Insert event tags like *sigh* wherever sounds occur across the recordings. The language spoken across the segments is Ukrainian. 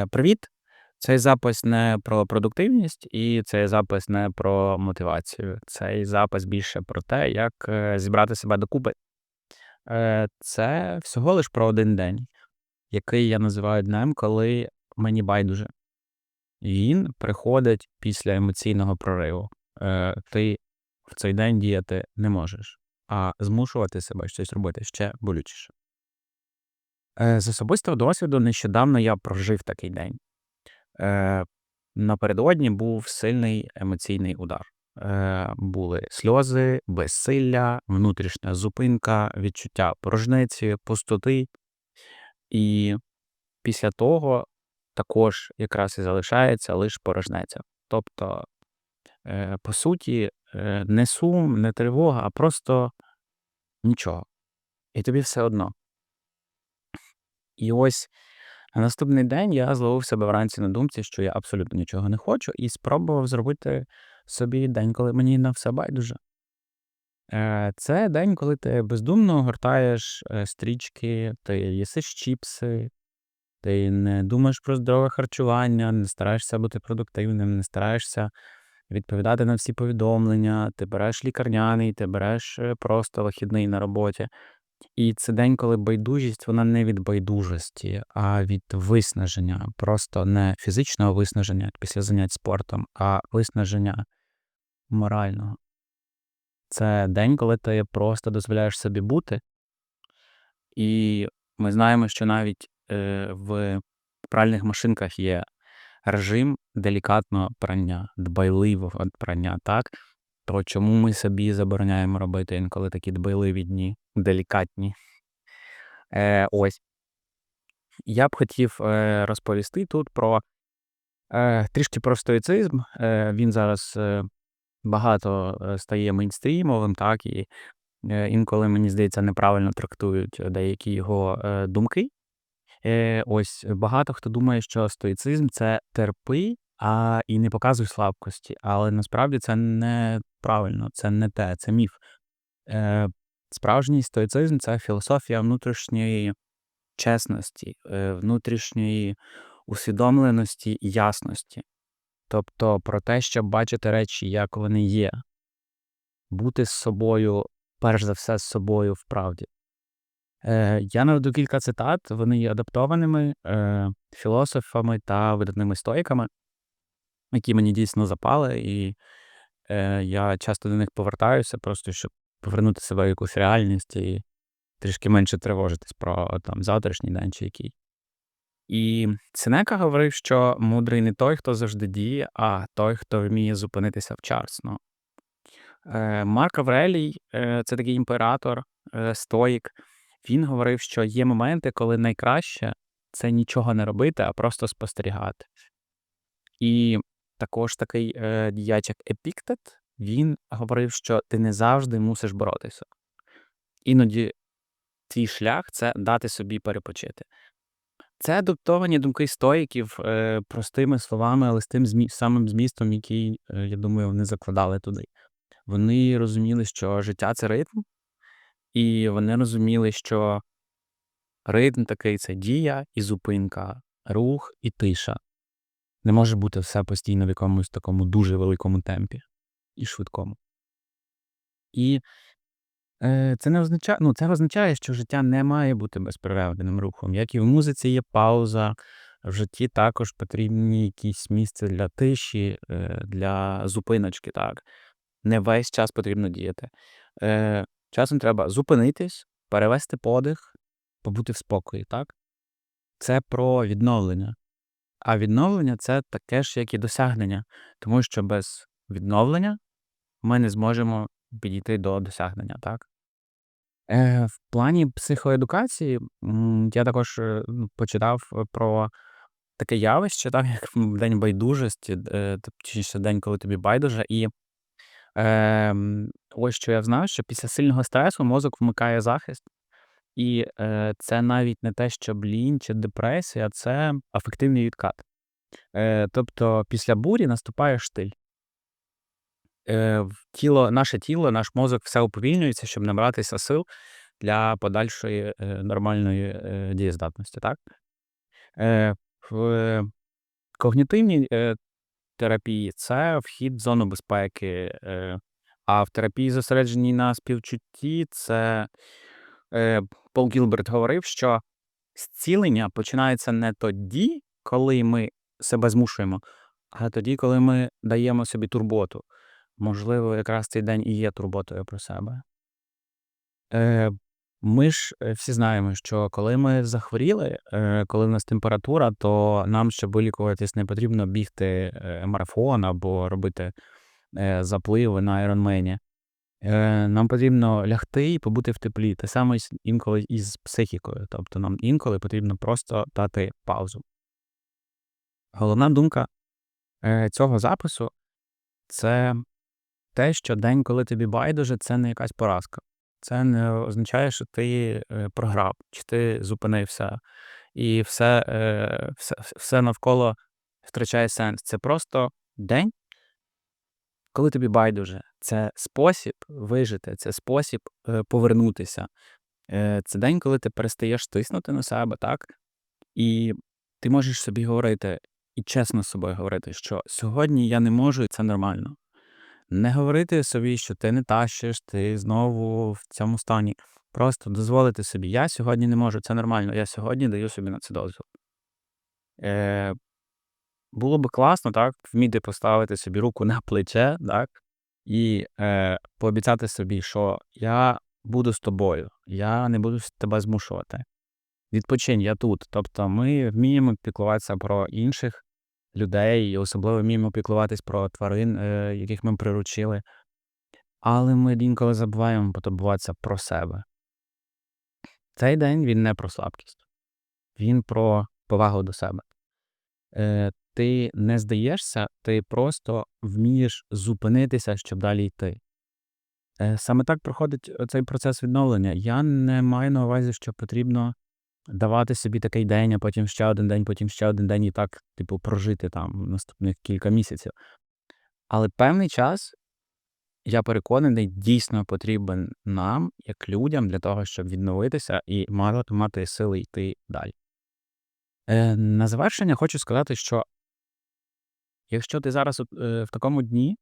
Е, Привіт! Цей запис не про продуктивність, і цей запис не про мотивацію. Цей запис більше про те, як е, зібрати себе докупи. Е, Це всього лиш про один день, який я називаю днем, коли мені байдуже. Він приходить після емоційного прориву. Ти в цей день діяти не можеш, а змушувати себе щось робити ще болючіше. Е, З особистого досвіду нещодавно я прожив такий день. Е, Напередодні був сильний емоційний удар. Е, Були сльози, безсилля, внутрішня зупинка, відчуття порожниці, пустоти. І після того також якраз і залишається лише порожнеця. Тобто, по суті, не сум, не тривога, а просто нічого. І тобі все одно. І ось на наступний день я зловив себе вранці на думці, що я абсолютно нічого не хочу, і спробував зробити собі день, коли мені на все байдуже. Е, Це день, коли ти бездумно гортаєш е, стрічки, ти їсиш чіпси, ти не думаєш про здорове харчування, не стараєшся бути продуктивним, не стараєшся відповідати на всі повідомлення, ти береш лікарняний, ти береш е, просто вихідний на роботі. І це день, коли байдужість, вона не від байдужості, а від виснаження. Просто не фізичного виснаження після занять спортом, а виснаження морального. Це день, коли ти просто дозволяєш собі бути. І ми знаємо, що навіть е, в пральних машинках є режим делікатного прання, дбайливого прання, так? То чому ми собі забороняємо робити інколи такі дбайливі дні, делікатні? Е, ось. Я б хотів е, розповісти тут про е, трішки про стоїцизм. Е, він зараз е, багато е, стає мейнстрімовим, так, і е, інколи, мені здається, неправильно трактують деякі його е, думки. Е, ось багато хто думає, що стоїцизм це терпи, а і не показуй слабкості. Але насправді це неправильно, це не те, це міф. Е, Справжній стоїцизм це філософія внутрішньої чесності, е, внутрішньої усвідомленості і ясності. Тобто про те, щоб бачити речі, як вони є, бути з собою, перш за все, з собою в правді. Е, Я наведу кілька цитат, вони є адаптованими е, філософами та видатними стоїками, які мені дійсно запали, і е, я часто до них повертаюся, просто щоб повернути себе в якусь реальність і трішки менше тривожитись про там завтрашній день чи який. І Сенека говорив, що мудрий не той, хто завжди діє, а той, хто вміє зупинитися вчасно. Е, Марк Аврелій е, це такий імператор, стоїк. Він говорив, що є моменти, коли найкраще це нічого не робити, а просто спостерігати. І також такий е, діяч, як Епіктет, він говорив, що ти не завжди мусиш боротися. Іноді твій шлях це дати собі перепочити. Це адаптовані думки стоїків е, простими словами, але з тим змі... самим змістом, який, е, я думаю, вони закладали туди. Вони розуміли, що життя це ритм, і вони розуміли, що ритм такий це дія і зупинка, рух і тиша. Не може бути все постійно в якомусь такому дуже великому темпі і швидкому. І е, це не означає, ну, це означає, що життя не має бути безперервним рухом. Як і в музиці є пауза, в житті також потрібні якісь місця для тиші, е, для зупиночки. так. Не весь час потрібно діяти. Е, Часом треба зупинитись, перевести подих, побути в спокої, так? Це про відновлення. А відновлення це таке ж, як і досягнення, тому що без відновлення ми не зможемо підійти до досягнення, так? Е, В плані психоедукації я також е, ну, почитав про таке явище, так, *laughs* як день байдужості, е, точніше день, коли тобі байдуже, і е, ось що я знав, що після сильного стресу мозок вмикає захист, і е, це навіть не те, що лінь чи депресія, це афективний відкат. Е, Тобто після бурі наступає штиль. Е, тіло, Наше тіло, наш мозок все уповільнюється, щоб набратися сил для подальшої е, нормальної е, дієздатності. Так? Е, В когнітивній, е, терапії це вхід в зону безпеки, е, а в терапії, зосередженій на співчутті, це, е, Пол Гілберт говорив, що зцілення починається не тоді, коли ми себе змушуємо, а тоді, коли ми даємо собі турботу. Можливо, якраз цей день і є турботою про себе. Е, ми ж, е, всі знаємо, що коли ми захворіли, е, коли в нас температура, то нам, щоб вилікуватись, не потрібно бігти, е, марафон або робити, е, запливи на айронмені. Е, нам потрібно лягти і побути в теплі. Те саме інколи із психікою. Тобто нам інколи потрібно просто дати паузу. Головна думка, е, цього запису це те, що день, коли тобі байдуже, це не якась поразка. Це не означає, що ти, е, програв, чи ти зупинився, і все, все все навколо втрачає сенс. Це просто день коли тобі байдуже. Це спосіб вижити, це спосіб, е, повернутися. Е, це день, коли ти перестаєш тиснути на себе, так? І ти можеш собі говорити, і чесно з собою говорити, що сьогодні я не можу, і це нормально. Не говорити собі, що ти не тащиш, ти знову в цьому стані. Просто дозволити собі: "Я сьогодні не можу, це нормально, я сьогодні даю собі на це дозвіл". Е, було би класно, так, вміти поставити собі руку на плече, так, і, е, пообіцяти собі, що я буду з тобою, я не буду тебе змушувати. Відпочинь, я тут. Тобто ми вміємо піклуватися про інших людей, і особливо вміємо піклуватись про тварин, е, яких ми приручили. Але ми інколи забуваємо потурбуватися про себе. Цей день він не про слабкість, він про повагу до себе. Е, ти не здаєшся, ти просто вмієш зупинитися, щоб далі йти. Е, саме так проходить цей процес відновлення. Я не маю на увазі, що потрібно давати собі такий день, а потім ще один день, потім ще один день і так, типу, прожити там наступних кілька місяців. Але певний час, я переконаний, дійсно потрібен нам, як людям, для того, щоб відновитися і мати мати сили йти далі. Е, на завершення хочу сказати, що якщо ти зараз е, в такому дні,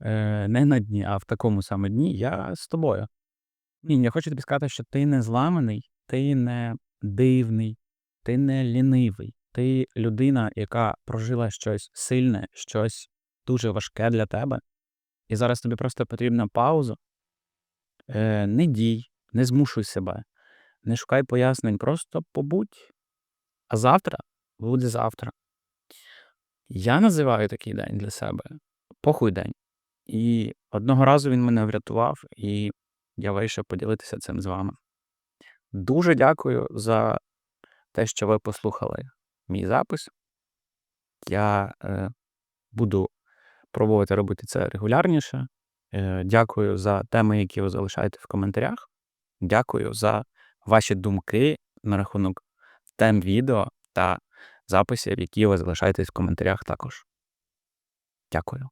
е, не на дні, а в такому саме дні, я з тобою. Ні, я хочу тобі сказати, що ти не зламаний, ти не дивний, ти не лінивий. Ти людина, яка прожила щось сильне, щось дуже важке для тебе, і зараз тобі просто потрібна пауза. Е, не дій, не змушуй себе, не шукай пояснень, просто побудь. А завтра буде завтра. Я називаю такий день для себе похуй день. І одного разу він мене врятував, і я вирішив поділитися цим з вами. Дуже дякую за те, що ви послухали мій запис. Я е, буду пробувати робити це регулярніше. Е, Дякую за теми, які ви залишаєте в коментарях. Дякую за ваші думки на рахунок тем відео та записів, які ви залишаєтесь в коментарях також. Дякую.